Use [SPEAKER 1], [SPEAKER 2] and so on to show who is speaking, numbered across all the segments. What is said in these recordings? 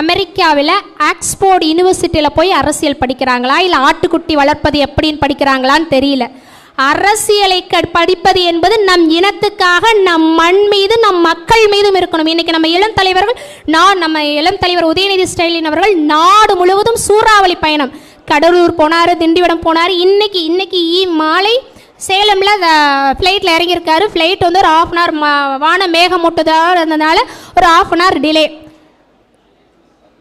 [SPEAKER 1] அமெரிக்காவில் ஆக்ஸ்போர்ட் யூனிவர்சிட்டியில் போய் அரசியல் படிக்கிறாங்களா? இல்லை ஆட்டுக்குட்டி வளர்ப்பது எப்படின்னு படிக்கிறாங்களான்னு தெரியல. அரசியலை படிப்பது என்பது நம் இனத்துக்காக நம் மண் மீது நம் மக்கள் மீதும் இருக்கணும். இன்னைக்கு நம்ம இளம் தலைவர்கள் நான் நம்ம இளம் தலைவர் உதயநிதி ஸ்டைலின் அவர்கள் நாடு முழுவதும் சூறாவளி பயணம். கடலூர் போனார் திண்டிவனம் போனார். இன்னைக்கு இன்னைக்கு மாலை சேலமில் ஃப்ளைட்டில் இறங்கியிருக்காரு. ஃப்ளைட் வந்து ஒரு ஆஃப் அன் ஹவர் வான மேகமூட்டதாக இருந்ததுனால ஒரு ஆஃப் அன் ஹவர் டிலே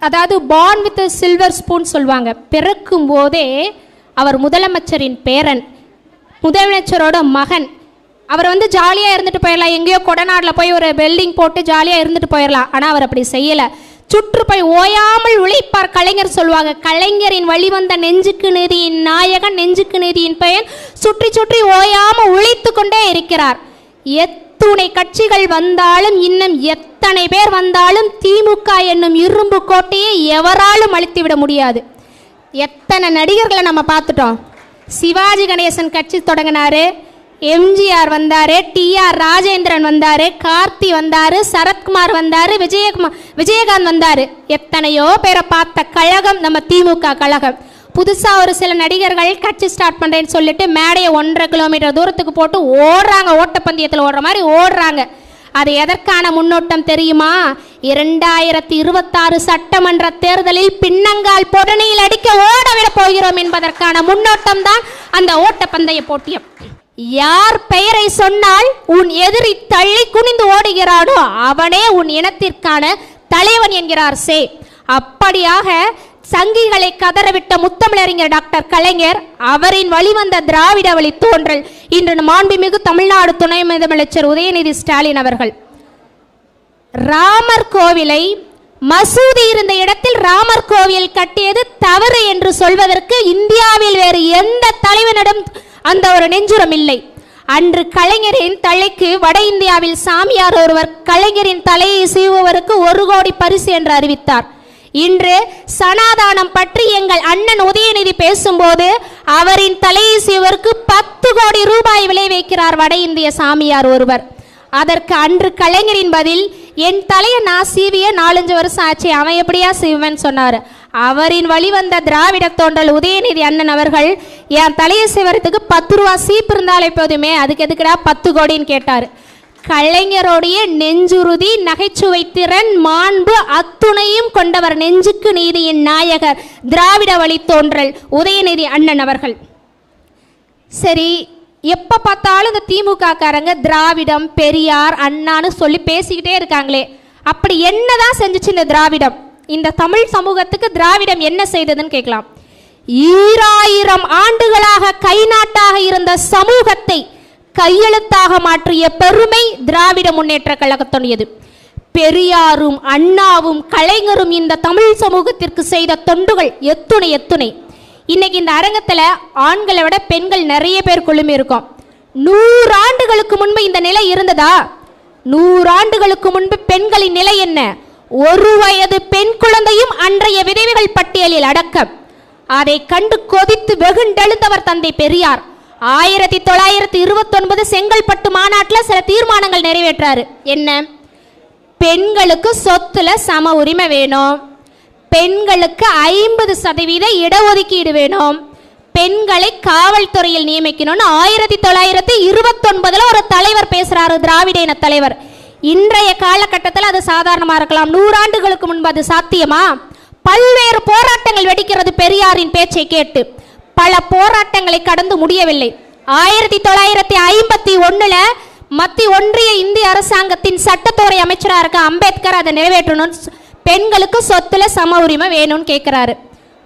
[SPEAKER 1] அதாவது பார்ன் வித் சில்வர் ஸ்பூன் சொல்லுவாங்க பிறக்கும் போதே அவர் முதலமைச்சரின் பேரன் முதலமைச்சரோட மகன். அவர் வந்து ஜாலியாக இருந்துட்டு போயிடலாம். எங்கேயோ கொடநாட்டில் போய் ஒரு வெல்டிங் போட்டு ஜாலியாக இருந்துட்டு போயிடலாம். ஆனால் அவர் அப்படி செய்யலை. சுற்றுப்போய் ஓயாமல் உழைப்பார் கலைஞர் சொல்லுவாங்க கலைஞரின் வழிவந்த நெஞ்சுக்கு நிதியின் நாயகன் நெஞ்சுக்கு நிதியின் பெயர் சுற்றி சுற்றி ஓயாமல் உழைத்து கொண்டே இருக்கிறார். எத்துணை கட்சிகள் வந்தாலும் இன்னும் எத்தனை பேர் வந்தாலும் திமுக என்னும் இரும்பு கோட்டையை எவராலும் அழித்து விட முடியாது. எத்தனை நடிகர்களை நம்ம பார்த்துட்டோம். சிவாஜி கணேசன் கட்சி தொடங்கினாரு. எம்ஜிஆர் வந்தார் டிஆர் ராஜேந்திரன் வந்தார் கார்த்தி வந்தார் சரத்குமார் வந்தார் விஜயகுமார் விஜயகாந்த் வந்தார். எத்தனையோ பேரை பார்த்த கழகம் நம்ம திமுக கழகம். புதுசாக ஒரு சில நடிகர்கள் கட்சி ஸ்டார்ட் பண்ணுறேன்னு சொல்லிட்டு மேடையை ஒன்றரை கிலோமீட்டர் தூரத்துக்கு போட்டு ஓடுறாங்க. ஓட்டப்பந்தயத்தில் ஓடுற மாதிரி ஓடுறாங்க. அது எதற்கான முன்னோட்டம் தெரியுமா? இரண்டாயிரத்தி இருபத்தாறு சட்டமன்ற தேர்தலில் பின்னங்கால் பொடனையில் அடிக்க ஓடவிட போகிறோம் என்பதற்கான முன்னோட்டம் தான் அந்த ஓட்டப்பந்தய போட்டியம். யார் பெயரை சொன்னால் உன் எதிரி தள்ளி குனிந்து ஓடுகிறானோ அவனே உன் இனத்திற்கான தலைவன் என்கிறார் சே. அப்படியாக சங்கிகளை கதறவிட்ட முத்தமிழறிஞர் டாக்டர் கலைஞர் அவரின் வழிவந்த திராவிட வழி தோன்றல். இன்று மாண்புமிகு தமிழ்நாடு துணை முதலமைச்சர் உதயநிதி ஸ்டாலின் அவர்கள். ராமர் கோவிலை மசூதி இருந்த இடத்தில் ராமர் கோவில் கட்டியது தவறு என்று சொல்வதற்கு இந்தியாவில் வேறு எந்த தலைவனிடம் அந்த ஒரு நெஞ்சுரம் இல்லை. அன்று கலைஞரின் தலைக்கு வட இந்தியாவில் சாமியார் ஒருவர் கலைஞரின் தலையை சீவுவருக்கு ஒரு கோடி பரிசு என்று அறிவித்தார். இன்று சனாதானம் பற்றி எங்கள் அண்ணன் உதயநிதி பேசும்போது அவரின் தலையை சிவருக்கு பத்து கோடி ரூபாய் விலை வைக்கிறார் வட இந்திய சாமியார் ஒருவர். அதற்கு அன்று கலைஞரின் பதில் என் தலையை நான் சீவிய நாலஞ்சு வருஷம் ஆச்சு அவன் எப்படியா சீவன் சொன்னார். அவரின் வழிவந்த திராவிட தோன்றல் உதயநிதி அண்ணன் அவர்கள் என் தலையை சிவரத்துக்கு பத்து ரூபா சீப்பு இருந்தாலே போதுமே அதுக்கு எதுக்குடா பத்து கோடின்னு கேட்டார். கலைஞருடைய நெஞ்சுறுதி நகைச்சுவை திறன் மாண்பு அத்துணையும் கொண்டவர் நெஞ்சுக்கு நீதியின் நாயகர் திராவிட வழி தோன்றல் உதயநிதி அண்ணன் அவர்கள். சரி எப்போ பார்த்தாலும் இந்த திமுகக்காரங்க திராவிடம் பெரியார் அண்ணான்னு சொல்லி பேசிக்கிட்டே இருக்காங்களே அப்படி என்னதான் செஞ்சுச்சு இந்த திராவிடம்? இந்த தமிழ் சமூகத்துக்கு திராவிடம் என்ன செய்ததுன்னு கேட்கலாம். ஈராயிரம் ஆண்டுகளாக கை நாட்டாக இருந்த சமூகத்தை கையெழுத்தாக மாற்றிய பெருமை திராவிட முன்னேற்ற கழகத்துடையது. பெரியாரும் அண்ணாவும் கலைஞரும் இந்த தமிழ் சமூகத்திற்கு செய்த தொண்டுகள் எத்துணை எத்துணை. இன்னைக்கு இந்த அரங்கத்தில் ஆண்களை விட பெண்கள் நிறைய பேர் குழுமி இருக்கோம். நூறு ஆண்டுகளுக்கு முன்பு இந்த நிலை இருந்ததா? நூறு ஆண்டுகளுக்கு முன்பு பெண்களின் நிலை என்ன? ஒரு வயது பெண் குழந்தையும் அன்றைய விதவைகள் பட்டியலில் அடக்கம். அதை கண்டு கொதித்து வெகுண்டெழுந்தவர் தந்தை பெரியார். ஆயிரத்தி தொள்ளாயிரத்தி இருபத்தொன்பது செங்கல்பட்டு மாநாட்டில் சில தீர்மானங்கள் நிறைவேற்றாரு. என்ன? பெண்களுக்கு சொத்துல சம உரிமை வேணும். பெண்களுக்கு ஐம்பது சதவீத இடஒதுக்கீடு வேணும். பெண்களை காவல்துறையில் நியமிக்கணும்னு ஆயிரத்தி தொள்ளாயிரத்தி இருபத்தொன்பதுல ஒரு தலைவர் பேசுறாரு திராவிட இன தலைவர். இன்றைய காலகட்டத்தில் அது சாதாரணமா இருக்கலாம். நூறாண்டுகளுக்கு முன்பு அது சாத்தியமா? பல்வேறு போராட்டங்கள் வெடிக்கிறது பெரியாரின் பேச்சை கேட்டு. பல போராட்டங்களை கடந்து முடியவில்லை. ஆயிரத்தி தொள்ளாயிரத்தி ஐம்பத்தி ஒன்றில் மத்திய ஒன்றிய இந்திய அரசாங்கத்தின் சட்டத்துறை அமைச்சராக இருக்க அம்பேத்கர் அதை நிறைவேற்றணும்னு பெண்களுக்கு சொத்துல சம உரிமை வேணும்னு கேட்குறாரு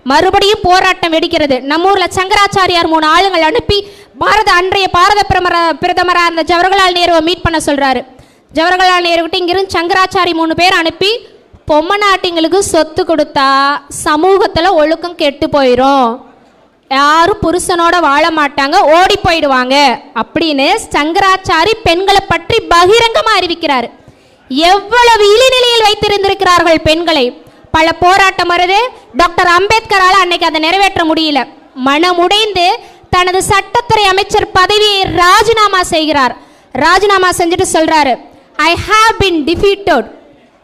[SPEAKER 1] மறுபடியும் போராட்டம் வெடிக்கிறது. நம்ம ஊரில் சங்கராச்சாரியார் மூணு ஆளுங்கள் அனுப்பி பாரத அன்றைய பாரத பிரமர பிரதமராக இருந்த ஜவஹர்லால் நேருவை மீட் பண்ண சொல்கிறாரு ஜவஹர்லால் நேரு கிட்ட இங்கிருந்து சங்கராச்சாரி மூணு பேர் அனுப்பி பொம்மை நாட்டிங்களுக்கு சொத்து கொடுத்தா சமூகத்தில் ஒழுக்கம் கெட்டு போயிடும் யாரும் புருஷனோட வாழ மாட்டாங்க ஓடி போயிடுவாங்க. அப்படின்னு சங்கராச்சாரி பெண்களை பற்றி பகிரங்கமா அறிவிக்கிறார். எவ்வளவு இழிநிலையில் வைத்திருந்திருக்கிறார்கள் பெண்களை. பல போராட்டம் வருது. டாக்டர் அம்பேத்கரால் அன்னைக்கு அதை நிறைவேற்ற முடியல. மனமுடைந்து தனது சட்டத்துறை அமைச்சர் பதவியை ராஜினாமா செய்கிறார். ராஜினாமா செஞ்சுட்டு சொல்றாரு I have been defeated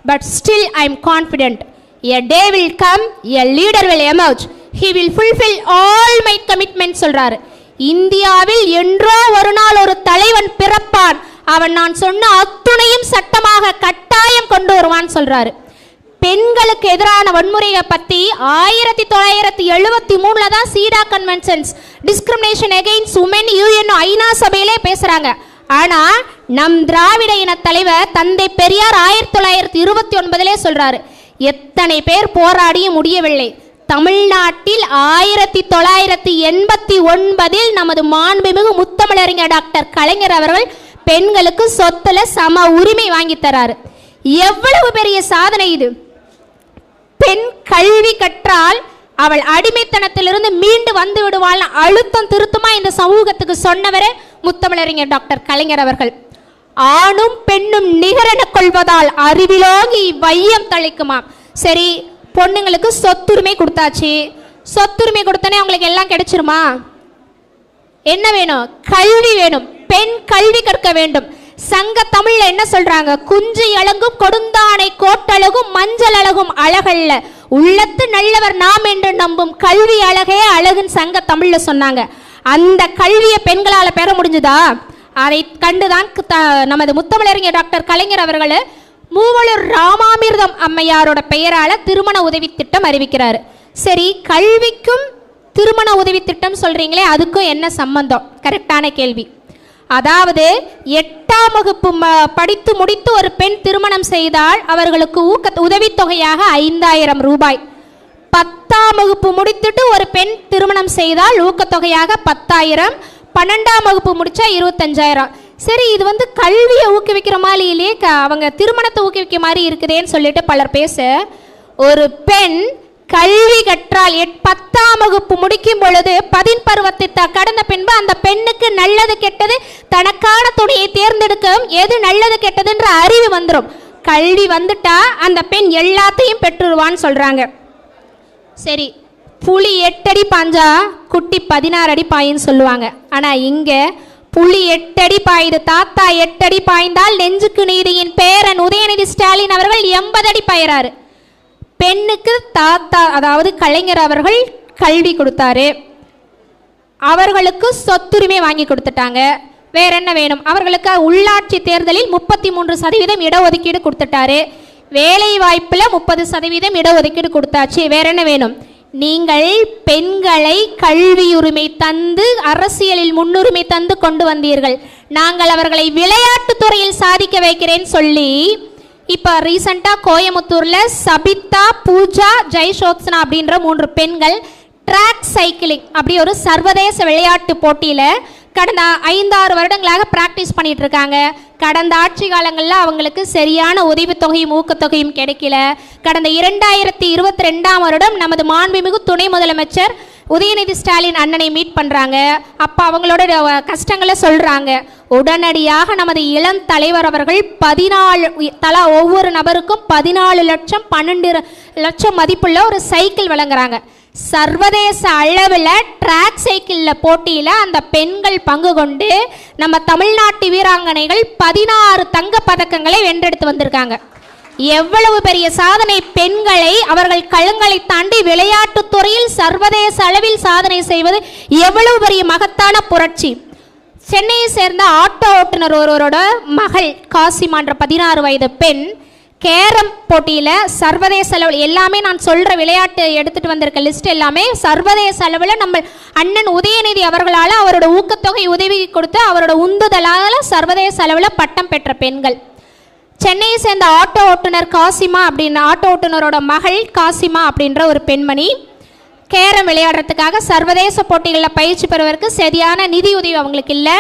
[SPEAKER 1] but still I am confident a day will come a leader will emerge he will fulfil all my commitment சொல்றாரு. இந்தியாவில் என்றோ ஒரு நாள் ஒரு தலைவன் பிறப்பான். அவன் நான் சொன்ன அத்துணையும் சட்டமாக கட்டாயம் கொண்டு வருவான் சொல்றாரு. பெண்களுக்கு எதிரான வன்முறையை பத்தி ஆயிரத்தி தொள்ளாயிரத்தி எழுபத்தி மூணுல தான் CEDAW conventions discrimination against women UN ஐநா சபையிலே பேசுறாங்க. ஆனா நம் திராவிட இன தலைவர் தந்தை பெரியார் ஆயிரத்தி தொள்ளாயிரத்தி இருபத்தி ஒன்பதிலே சொல்றாரு எத்தனை பேர் போராடியும் முடியவில்லை. தமிழ்நாட்டில் ஆயிரத்தி தொள்ளாயிரத்தி எண்பத்தி ஒன்பதில் நமது மாண்புமிகு முத்தமிழறிஞர் டாக்டர் கலைஞர் அவர்கள் பெண்களுக்கு சொத்துல சம உரிமை வாங்கி தராரு. எவ்வளவு பெரிய சாதனை இது. பெண் கல்வி கற்றால் அவள் அடிமைத்தனத்திலிருந்து மீண்டு வந்து விடுவாள் அழுத்தம் திருத்தமா இந்த சமூகத்துக்கு சொன்னவரே முத்தமிழறிஞர் டாக்டர் கலைஞர் அவர்கள். ஆணும் பெண்ணும் நிகரென கொள்வதால் அறிவிலோங்கி வையம் தளிக்குமாம். சரி பொண்ணுங்களுக்கு சொத்துரிமை கொடுத்தாச்சு. சொத்துரிமை கொடுத்தனே அவங்களுக்கு எல்லாம் கிடைச்சிருமா? என்ன வேணும்? கல்வி வேணும். பெண் கல்வி கற்க வேண்டும். சங்க தமிழ்ல என்ன சொல்றாங்க? குஞ்சு அழகும் கொடுந்தானை கோட்டழகும் மஞ்சள் அழகும் அழகல்ல. உள்ளத்து நல்லவர் நாம் என்று நம்பும் கல்வி அழகே அழகுன்னு சங்க தமிழ்ல சொன்னாங்க. அந்த கல்வியை பெண்களால பெற முடிஞ்சுதா? அதை கண்டுதான் நமது முத்தமிழறிஞர் டாக்டர் கலைஞர் அவர்கள் மூவலூர் அமிர்தம் அம்மையாரோட பெயரால திருமண உதவி திட்டம் அறிவிக்கிறாரு. சரி கல்விக்கும் திருமண உதவி திட்டம் சொல்றீங்களே அதுக்கும் என்ன சம்பந்தம்? கரெக்டான கேள்வி. அதாவது எட்டாம் வகுப்பு படித்து முடித்து ஒரு பெண் திருமணம் செய்தால் அவர்களுக்கு ஊக்க உதவித்தொகையாக ஐந்தாயிரம் ரூபாய். பத்தாம் வகுப்பு முடித்துட்டு ஒரு பெண் திருமணம் செய்தால் ஊக்கத்தொகையாக பத்தாயிரம். பன்னெண்டாம் வகுப்பு முடிச்சா இருபத்தஞ்சாயிரம். சரி இது வந்து கல்வியை ஊக்குவிக்கிற மாதிரி இல்லையே க- அவங்க திருமணத்தை ஊக்குவிக்கிற மாதிரி இருக்குதேன்னு சொல்லிட்டு பலர் பேச ஒரு பெண் கல்வி கற்றால் எட் பத்தாம் வகுப்பு முடிக்கும் பொழுது பதின் பருவத்தை த- கடந்த பின்பு அந்த பெண்ணுக்கு நல்லது கெட்டது தனக்கான துணையை தேர்ந்தெடுக்கும். எது நல்லது கெட்டதுன்ற அறிவு வந்துடும் கல்வி வந்துட்டா அந்த பெண் எல்லாத்தையும் பெற்றுருவான்னு சொல்றாங்க. சரி புலி எட்டடி பாஞ்சா குட்டி பதினாறு அடி பாயின்னு சொல்லுவாங்க. ஆனா இங்க புலி எட்டடி பாயுது. தாத்தா எட்டடி பாய்ந்தால் நெஞ்சுக்கு நீதியின் பேரன் உதயநிதி ஸ்டாலின் அவர்கள் எண்பது அடி பாயிறாரு பெண்ணுக்கு தாத்தா அதாவது கலைஞர் அவர்கள் கல்வி கொடுத்தாரு. அவர்களுக்கு சொத்துரிமை வாங்கி கொடுத்துட்டாங்க. வேற என்ன வேணும்? அவர்களுக்கு உள்ளாட்சி தேர்தலில் முப்பத்தி மூன்று சதவீதம் இடஒதுக்கீடு கொடுத்துட்டாரு. வேலை வாய்ப்பில் முப்பது சதவீதம் இடஒதுக்கீடு கொடுத்தாச்சு. வேற என்ன வேணும்? நீங்கள் பெண்களை கல்வியுரிமை தந்து அரசியலில் முன்னுரிமை தந்து கொண்டு வந்தீர்கள். நாங்கள் அவர்களை விளையாட்டுத் துறையில் சாதிக்க வைக்கிறேன்னு சொல்லி இப்போ ரீசண்டாக கோயமுத்தூரில் சபிதா பூஜா ஜெய்ஷோத்சனா அப்படின்ற மூன்று பெண்கள் ட்ராக் சைக்கிளிங் அப்படி ஒரு சர்வதேச விளையாட்டு போட்டியில் கடந்த ஐந்தாறு வருடங்களாக ப்ராக்டிஸ் பண்ணிட்டு இருக்காங்க கடந்த ஆட்சி காலங்களில் அவங்களுக்கு சரியான உதவித்தொகையும் ஊக்கத்தொகையும் கிடைக்கல. கடந்த இரண்டாயிரத்தி இருபத்தி ரெண்டாம் வருடம் நமது மாண்புமிகு துணை முதலமைச்சர் உதயநிதி ஸ்டாலின் அண்ணனை மீட் பண்ணுறாங்க அப்போ அவங்களோட கஷ்டங்களை சொல்கிறாங்க உடனடியாக நமது இளம் தலைவர் அவர்கள் பதினாலு தலா ஒவ்வொரு நபருக்கும் பதினாலு லட்சம் பன்னெண்டு லட்சம் மதிப்புள்ள ஒரு சைக்கிள் வழங்குறாங்க. சர்வதேச அளவில் ட்ராக் சைக்கிளில் போட்டியில் அந்த பெண்கள் பங்கு கொண்டு நம்ம தமிழ்நாட்டு வீராங்கனைகள் பதினாறு தங்க பதக்கங்களை வென்றெடுத்து வந்திருக்காங்க. எவ்வளவு பெரிய சாதனை பெண்களை அவர்கள் களங்களை தாண்டி விளையாட்டுத் துறையில் சர்வதேச அளவில் சாதனை செய்வது எவ்வளவு பெரிய மகத்தான புரட்சி. சென்னையை சேர்ந்த ஆட்டோ ஓட்டுநர் ஒருவரோட மகள் காசிமான்ற பதினாறு வயது பெண் கேரம் போட்டியில் சர்வதேச அளவில் எல்லாமே நான் சொல்கிற விளையாட்டு எடுத்துகிட்டு வந்திருக்க லிஸ்ட் எல்லாமே சர்வதேச அளவில் நம்ம அண்ணன் உதயநிதி அவர்களால் அவரோட ஊக்கத்தொகை உதவி கொடுத்து அவரோட உந்துதலால் சர்வதேச அளவில் பட்டம் பெற்ற பெண்கள். சென்னையை சேர்ந்த ஆட்டோ ஓட்டுநர் காசிமா அப்படின்ற ஆட்டோ ஓட்டுநரோட மகள் காசிமா அப்படின்ற ஒரு பெண்மணி. கேரம் விளையாடுறதுக்காக சர்வதேச போட்டிகளில் பயிற்சி பெறுவதற்கு சரியான நிதி உதவி அவங்களுக்கு இல்லை.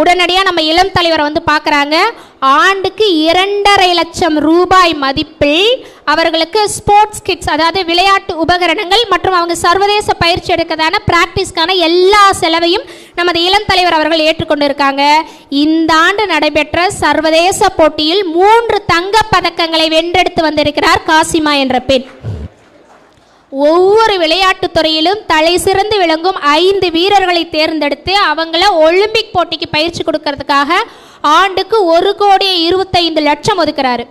[SPEAKER 1] உடனடியாக நம்ம இளம் தலைவரை வந்து பார்க்குறாங்க. ஆண்டுக்கு இரண்டரை லட்சம் ரூபாய் மதிப்பில் அவர்களுக்கு ஸ்போர்ட்ஸ் கிட்ஸ் அதாவது விளையாட்டு உபகரணங்கள் மற்றும் அவங்க சர்வதேச பயிற்சி எடுக்கிறதான பிராக்டிஸ்க்கான எல்லா செலவையும் நமது இளம் தலைவர் அவர்கள் ஏற்றுக்கொண்டிருக்காங்க. இந்த ஆண்டு நடைபெற்ற சர்வதேச போட்டியில் மூன்று தங்கப் பதக்கங்களை வென்றெடுத்து வந்திருக்கிறார் காசிமா என்ற பெண். ஒவ்வொரு விளையாட்டுத் துறையிலும் தலை சிறந்து விளங்கும் ஐந்து வீரர்களை தேர்ந்தெடுத்து அவங்கள ஒலிம்பிக் போட்டிக்கு பயிற்சி கொடுக்கறதுக்காக ஆண்டுக்கு ஒரு கோடி இருபத்தைந்து லட்சம் ஒதுக்குறாரு.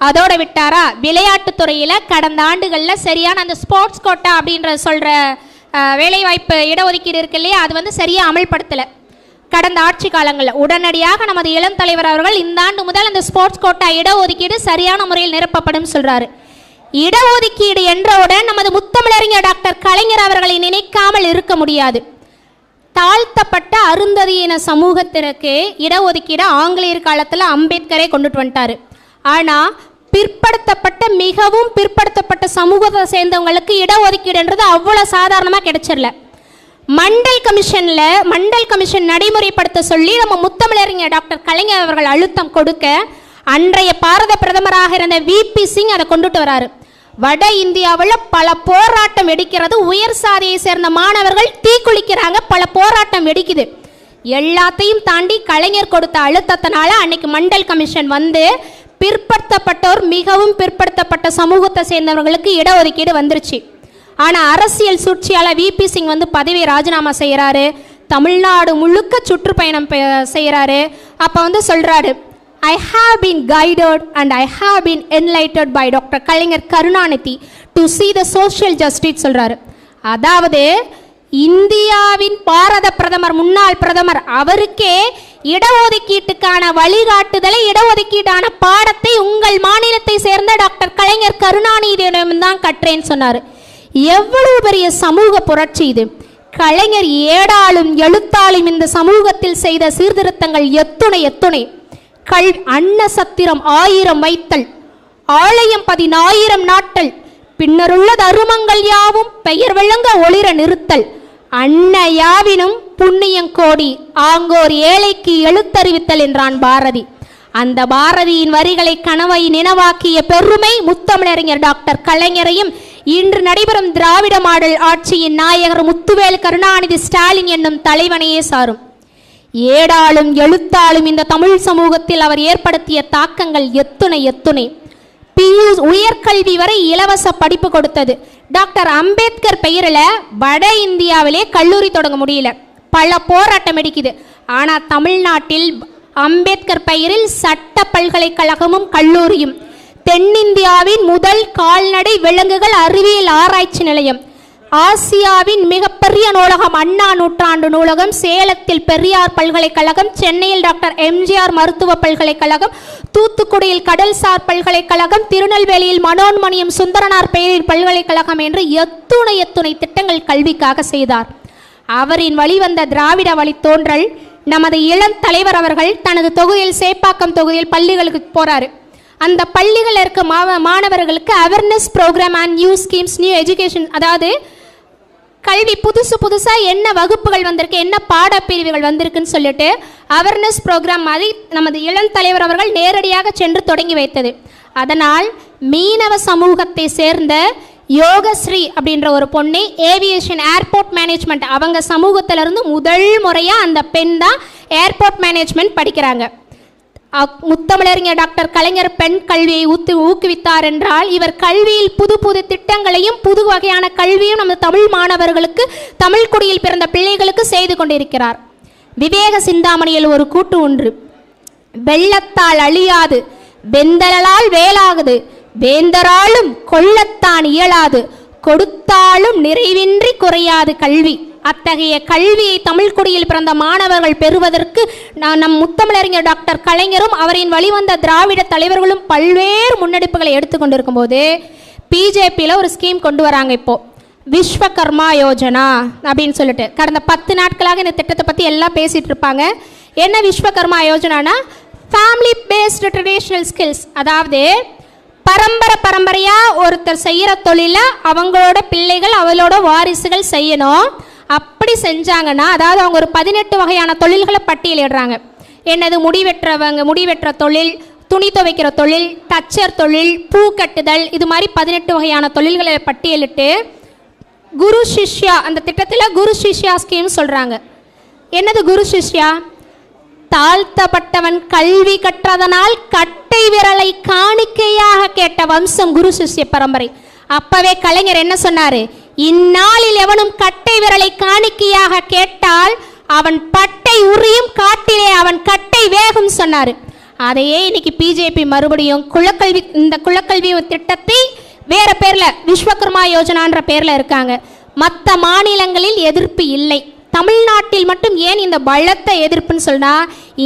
[SPEAKER 1] அதோட விட்டாரா? விளையாட்டுத் துறையில கடந்த ஆண்டுகளில் சரியான அந்த ஸ்போர்ட்ஸ் கோட்டா அப்படின்ற சொல்ற வேலைவாய்ப்பு இடஒதுக்கீடு இருக்கு இல்லையா? அது வந்து சரியா அமல்படுத்தலை. கடந்த ஆட்சி காலங்களில். உடனடியாக நமது இளம் தலைவர் அவர்கள் இந்த ஆண்டு முதல் அந்த ஸ்போர்ட்ஸ் கோட்டா இடஒதுக்கீடு சரியான முறையில் நிரப்பப்படும் சொல்றாரு. இடஒதுக்கீடு என்றவுடன் நமது முத்தமிழறிஞர் டாக்டர் கலைஞர் அவர்களை நினைக்காமல் இருக்க முடியாது. தாழ்த்தப்பட்ட அருந்ததியின சமூகத்திற்கு இடஒதுக்கீடு ஆங்கிலேயர் காலத்தில் அம்பேத்கரே கொண்டுட்டு வந்துட்டாரு. ஆனால் பிற்படுத்தப்பட்ட மிகவும் பிற்படுத்தப்பட்ட சமூகத்தை சேர்ந்தவங்களுக்கு இடஒதுக்கீடுன்றது அவ்வளோ சாதாரணமாக கிடைச்சிடல. மண்டல் கமிஷனில் மண்டல் கமிஷன் நடைமுறைப்படுத்த சொல்லி நம்ம முத்தமிழறிஞர் டாக்டர் கலைஞர் அவர்கள் அழுத்தம் கொடுக்க அன்றைய பாரத பிரதமராக இருந்த விபி சிங் அதை கொண்டுட்டு வராரு. வட இந்தியாவில் பல போராட்டம் வெடிக்கிறது. உயர் சாதியை சேர்ந்த மாணவர்கள் தீக்குளிக்கிறாங்க பல போராட்டம் வெடிக்குது. எல்லாத்தையும் தாண்டி கலைஞர் கொடுத்த அழுத்தத்தினால அன்னைக்கு மண்டல் கமிஷன் வந்து பிற்படுத்தப்பட்டோர் மிகவும் பிற்படுத்தப்பட்ட சமூகத்தை சேர்ந்தவர்களுக்கு இடஒதுக்கீடு வந்துருச்சு. ஆனால் அரசியல் சூழ்ச்சியால் விபி சிங் வந்து பதவியை ராஜினாமா செய்கிறாரு தமிழ்நாடு முழுக்க சுற்றுப்பயணம் செய்கிறாரு அப்போ வந்து சொல்கிறாரு I have been guided and I have been enlightened by doctor Kalaignar Karunanidhi to see the social justice சொல்கிறாரு அதாவது இந்தியாவின் பாரத பிரதமர் முன்னாள் பிரதமர் அவருக்கே இடஒதுக்கீட்டுக்கான வழிகாட்டுதலை இடஒதுக்கீடான பாடத்தை உங்கள் மாநிலத்தை சேர்ந்த டாக்டர் கலைஞர் கருணாநிதியிடம் தான் கற்றேன்னு சொன்னார். எவ்வளவு பெரிய சமூக புரட்சி இது. கலைஞர் ஏடாலும் எழுத்தாலும் இந்த சமூகத்தில் செய்த சீர்திருத்தங்கள் எத்துணை எத்துணை. கல் அன்ன சத்திரம் ஆயிரம் வைத்தல் ஆலயம் பதினாயிரம் நாட்டல் பின்னருள்ள தருமங்கள் யாவும் பெயர் விளங்க ஒளிர நிறுத்தல். அன்ன யாவினும் புண்ணியங்கோடி ஆங்கோர் ஏழைக்கு எழுத்தறிவித்தல் என்றான் பாரதி. அந்த பாரதியின் வரிகளை கனவை நினைவாக்கிய பெருமை முத்தமிழறிஞர் டாக்டர் கலைஞரையும் இன்று நடைபெறும் திராவிட மாடல் ஆட்சியின் நாயகர் முத்துவேல் கருணாநிதி ஸ்டாலின் என்னும் தலைவனையே சாரும். ஏடாலும் எழுத்தாலும் இந்த தமிழ் சமூகத்தில் அவர் ஏற்படுத்திய தாக்கங்கள் எத்துணை எத்துணை. பியூஸ் உயர்கல்வி வரை இலவச படிப்பு கொடுத்தது. டாக்டர் அம்பேத்கர் பெயரில் வட இந்தியாவிலே கல்லூரி தொடங்க முடியல. பல போராட்டம் அடிக்குது ஆனால் தமிழ்நாட்டில் அம்பேத்கர் பெயரில் சட்ட பல்கலைக்கழகமும் கல்லூரியும். தென்னிந்தியாவின் முதல் கால்நடை விலங்குகள் அறிவியல் ஆராய்ச்சி நிலையம். ஆசியாவின் மிகப்பெரிய நூலகம் அண்ணா நூற்றாண்டு நூலகம் சேலத்தில் பெரியார் பல்கலைக்கழகம் சென்னையில் டாக்டர் எம்ஜிஆர் மருத்துவ பல்கலைக்கழகம் தூத்துக்குடியில் கடல்சார் பல்கலைக்கழகம் திருநெல்வேலியில் மனோன்மணியம் சுந்தரனார் பெயரில் பல்கலைக்கழகம் என்று எத்துணை எத்துணை திட்டங்கள் கல்விக்காக செய்தார். அவரின் வழிவந்த திராவிட வழித்தோன்றல் நமது இளம் தலைவர் அவர்கள் தனது தொகுதியில் சேப்பாக்கம் தொகுதியில் பள்ளிகளுக்கு போறாரு. அந்த பள்ளிகளில் இருக்க மாவ மாணவர்களுக்கு awareness programme and new schemes new education அதாவது கல்வி புதுசு புதுசாக என்ன வகுப்புகள் வந்திருக்கு என்ன பாடப்பிரிவுகள் வந்திருக்குன்னு சொல்லிட்டு அவேர்னஸ் ப்ரோக்ராம் மாதிரி நமது இளம் தலைவர் அவர்கள் நேரடியாக சென்று தொடங்கி வைத்தது. அதனால் மீனவ சமூகத்தை சேர்ந்த யோகஸ்ரீ அப்படின்ற ஒரு பொண்ணு ஏவியேஷன் ஏர்போர்ட் மேனேஜ்மெண்ட் அவங்க சமூகத்திலிருந்து முதல் முறையாக அந்த பெண் தான் ஏர்போர்ட் மேனேஜ்மெண்ட் படிக்கிறாங்க. முத்தமிழறிஞர் டாக்டர் கலைஞர் பெண் கல்வியை ஊத்து ஊக்குவித்தார் என்றால் இவர் கல்வியில் புது புது திட்டங்களையும் புது வகையான கல்வியும் நமது தமிழ் மாணவர்களுக்கு தமிழ் குடியில் பிறந்த பிள்ளைகளுக்கு செய்து கொண்டிருக்கிறார். விவேக சிந்தாமணியில் ஒரு கூட்டு ஒன்று. வெள்ளத்தால் அழியாது வெந்தலால் வேலாகுது வேந்தராலும் கொள்ளத்தான் இயலாது கொடுத்தாலும் நிறைவின்றி குறையாது கல்வி. அத்தகைய கல்வியை தமிழ்குடியில் பிறந்த மாணவர்கள் பெறுவதற்கு நான் நம் முத்தமிழறிஞர் டாக்டர் கலைஞரும் அவரின் வழிவந்த திராவிட தலைவர்களும் பல்வேறு முன்னெடுப்புகளை எடுத்துக்கொண்டிருக்கும் போது பிஜேபியில் ஒரு ஸ்கீம் கொண்டு வராங்க இப்போ. விஸ்வகர்மா யோஜனா அப்படின்னு சொல்லிட்டு. கடந்த பத்து நாட்களாக இந்த திட்டத்தை பற்றி எல்லாம் பேசிகிட்டு இருப்பாங்க. என்ன விஸ்வகர்மா யோஜனானா? ஃபேமிலி பேஸ்டு ட்ரெடிஷ்னல் ஸ்கில்ஸ் அதாவது பரம்பரை பரம்பரையாக ஒருத்தர் செய்கிற தொழிலை அவங்களோட பிள்ளைகள் அவளோட வாரிசுகள் செய்யணும். அப்படி செஞ்சாங்கன்னா அதாவது அவங்க ஒரு பதினெட்டு வகையான தொழில்களை பட்டியலிடுறாங்க. என்னது? முடி வெட்டுறவங்க முடி வெட்டுற தொழில் துணி துவைக்கிற தொழில் தச்சர் தொழில் பூ கட்டுதல் இது மாதிரி பதினெட்டு வகையான தொழில்களை பட்டியலிட்டு குரு சிஷ்யா அந்த திட்டத்தில் குரு சிஷ்யா ஸ்கீம் சொல்கிறாங்க என்னது குரு சிஷ்யா? தாழ்த்தப்பட்டவன் கல்வி கற்றதனால் கட்டை விரலை காணிக்கையாக கேட்ட வம்சம் குரு சிஷ்ய பரம்பரை. அப்பவே கலைஞர் என்ன சொன்னாரு? இந்நாளில் எவனும் கட்டை விரலை காணிக்கையாக கேட்டால் அவன் பட்டை உரியும் காட்டிலே அவன் கட்டை வேகும் சொன்னாரு. அதையே இன்னைக்கு பிஜேபி மறுபடியும் குலக்கல்வி இந்த குலக்கல்வி திட்டத்தை வேற பேர்ல விஸ்வகர்மா யோஜனான்ற பேர்ல இருக்காங்க. மற்ற மாநிலங்களில் எதிர்ப்பு இல்லை. தமிழ்நாட்டில் மட்டும் ஏன் இந்த பலத்த எதிர்ப்புன்னு சொன்னா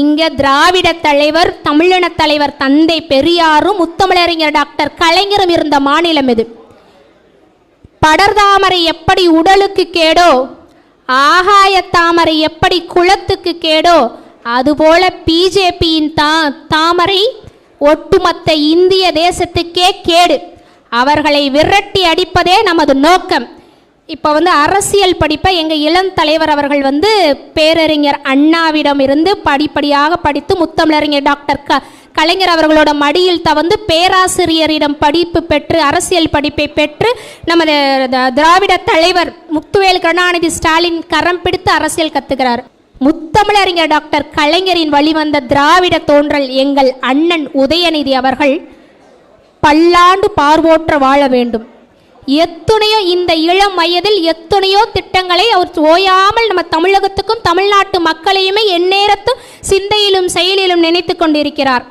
[SPEAKER 1] இங்க திராவிட தலைவர் தமிழின தலைவர் தந்தை பெரியாரும் முத்தமிழறிஞர் டாக்டர் கலைஞரும் இருந்த மாநிலம் இது படர்தாமரை எப்படி உடலுக்கு கேடோ ஆகாய தாமரை எப்படி குளத்துக்கு கேடோ அதுபோல பிஜேபியின் தா தாமரை ஒட்டுமொத்த இந்திய தேசத்துக்கே கேடு. அவர்களை விரட்டி அடிப்பதே நமது நோக்கம். இப்போ வந்து அரசியல் படிப்பை எங்கள் இளம் தலைவர் அவர்கள் வந்து பேரறிஞர் அண்ணாவிடம் இருந்து படிப்படியாக படித்து முத்தமிழறிஞர் டாக்டர் க கலைஞர் அவர்களோட மடியில் தவந்து பேராசிரியரிடம் படிப்பு பெற்று அரசியல் படிப்பை பெற்று நமது த- திராவிட தலைவர் முத்துவேல் கருணாநிதி ஸ்டாலின் கரம் பிடித்து அரசியல் கத்துக்கிறார். முத்தமிழறிஞர் டாக்டர் கலைஞரின் வழிவந்த திராவிட தோன்றல் எங்கள் அண்ணன் உதயநிதி அவர்கள் பல்லாண்டு பார்வோற்ற வாழ வேண்டும். எத்துணையோ இந்த இளம் வயதில் எத்துணையோ திட்டங்களை அவர் ஓயாமல் நம்ம தமிழகத்துக்கும் தமிழ்நாட்டு மக்களையுமே எந்நேரத்தும் சிந்தையிலும் செயலிலும் நினைத்து கொண்டிருக்கிறார்.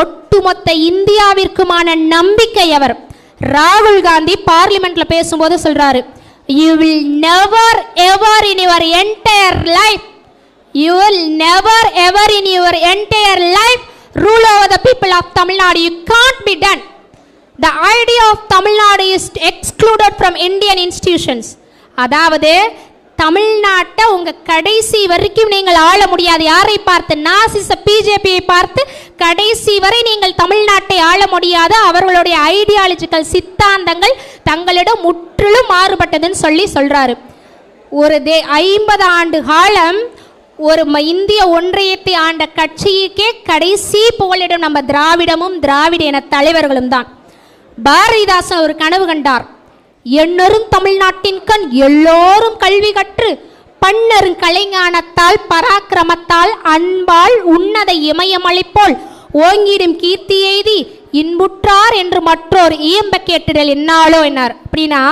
[SPEAKER 1] ஒட்டுமொத்த இந்தியாவிற்குமான நம்பிக்கை அவர். ராகுல் காந்தி பார்லிமெண்ட்ல பேசும்போது சொல்றாரு you will never ever in your entire life you will never ever in your entire life rule over the people of Tamil Nadu you can't be done the idea of Tamil Nadu is excluded from Indian institutions அதாவது தமிழ்நாட்டை உங்கள் கடைசி வரைக்கும் நீங்கள் ஆள முடியாது. யாரை பார்த்து? நாசிச பிஜேபியை பார்த்து கடைசி வரை நீங்கள் தமிழ்நாட்டை ஆள முடியாது. அவர்களுடைய ஐடியாலஜிக்கல் சித்தாந்தங்கள் தங்களிடம் முற்றிலும் மாறுபட்டதுன்னு சொல்லி சொல்கிறாரு ஒரு தே ஐம்பது ஆண்டு காலம் ஒரு ம- இந்திய ஒன்றியத்தை ஆண்ட கட்சிக்கே கடைசி புகலிடம் நம்ம திராவிடமும் திராவிட இன தலைவர்களும் தான் பாரதிதாசன் ஒரு கனவு கண்டார். எண்ணரும் தமிழ்நாட்டின் கண் எல்லோரும் கல்வி கற்று பன்னரும் கலைஞானத்தால் பராக்கிரமத்தால் அன்பால் உன்னத இமயமளிப்போல் ஓங்கிடும் கீர்த்தி எய்தி இன்புற்றார் என்று மற்றோர் இயம்ப கேட்டுடல் என்னாலோ என்னார். அப்படின்னா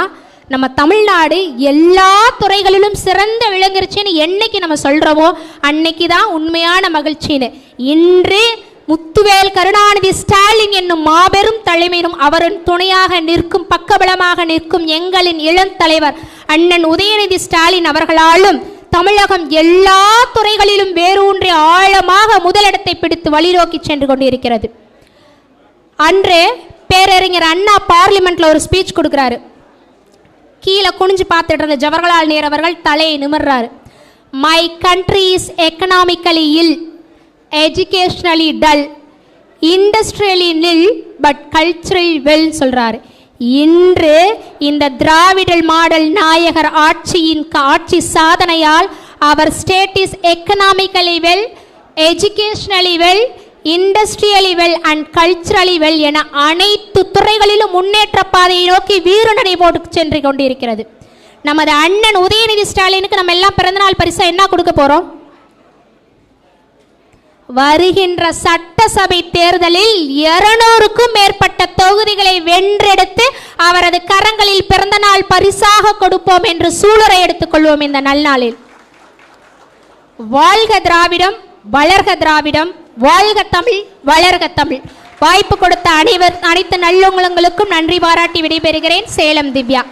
[SPEAKER 1] நம்ம தமிழ்நாடு எல்லா துறைகளிலும் சிறந்த விளங்குருச்சுன்னு என்னைக்கு நம்ம சொல்றோமோ அன்னைக்கு தான் உண்மையான மகிழ்ச்சின்னு. இன்று முத்துவேல் கருணாநிதி ஸ்டாலின் என்னும் மாபெரும் தலைமையிலும் அவரின் துணையாக நிற்கும் பக்கபலமாக நிற்கும் எங்களின் இளம் தலைவர் அண்ணன் உதயநிதி ஸ்டாலின் அவர்களாலும் தமிழகம் எல்லா துறைகளிலும் வேரூன்றி ஆழமாக முதலிடத்தை பிடித்து வழிநோக்கி சென்று கொண்டிருக்கிறது. அன்று பேரறிஞர் அண்ணா பார்லிமெண்ட்ல ஒரு ஸ்பீச் கொடுக்குறாரு. கீழே குனிஞ்சு பார்த்துட்டு இருந்த ஜவஹர்லால் நேரு அவர்கள் தலையை நிமிர்றாரு. My country is economically nil educationally dull industrially nil but cultural well சொல்கிறாரு இன்று இந்த திராவிடல் மாடல் நாயகர் ஆட்சியின் ஆட்சி சாதனையால் அவர் state is economically well educationally well industrially well and culturally well என அனைத்து துறைகளிலும் முன்னேற்ற பாதையை நோக்கி வீரநடை போட்டு சென்று கொண்டிருக்கிறது. நமது அண்ணன் உதயநிதி ஸ்டாலினுக்கு நம்ம எல்லாம் பிறந்தநாள் பரிசா என்ன கொடுக்க போகிறோம் வருகின்ற சட்டசபை தேர்தலில் இருநூறுக்கும் மேற்பட்ட தொகுதிகளை வென்றெடுத்து அவரது கரங்களில் பிறந்தநாள் பரிசாக கொடுப்போம் என்று சூளுரை எடுத்துக் கொள்வோம் இந்த நல்நாளில். வாழ்க திராவிடம் வளர்க திராவிடம் வாழ்க தமிழ் வளர்க தமிழ். வாய்ப்பு கொடுத்த அனைவர் அனைத்து நல்லுங்களுக்கும் நன்றி பாராட்டி விடைபெறுகிறேன். சேலம் திவ்யா.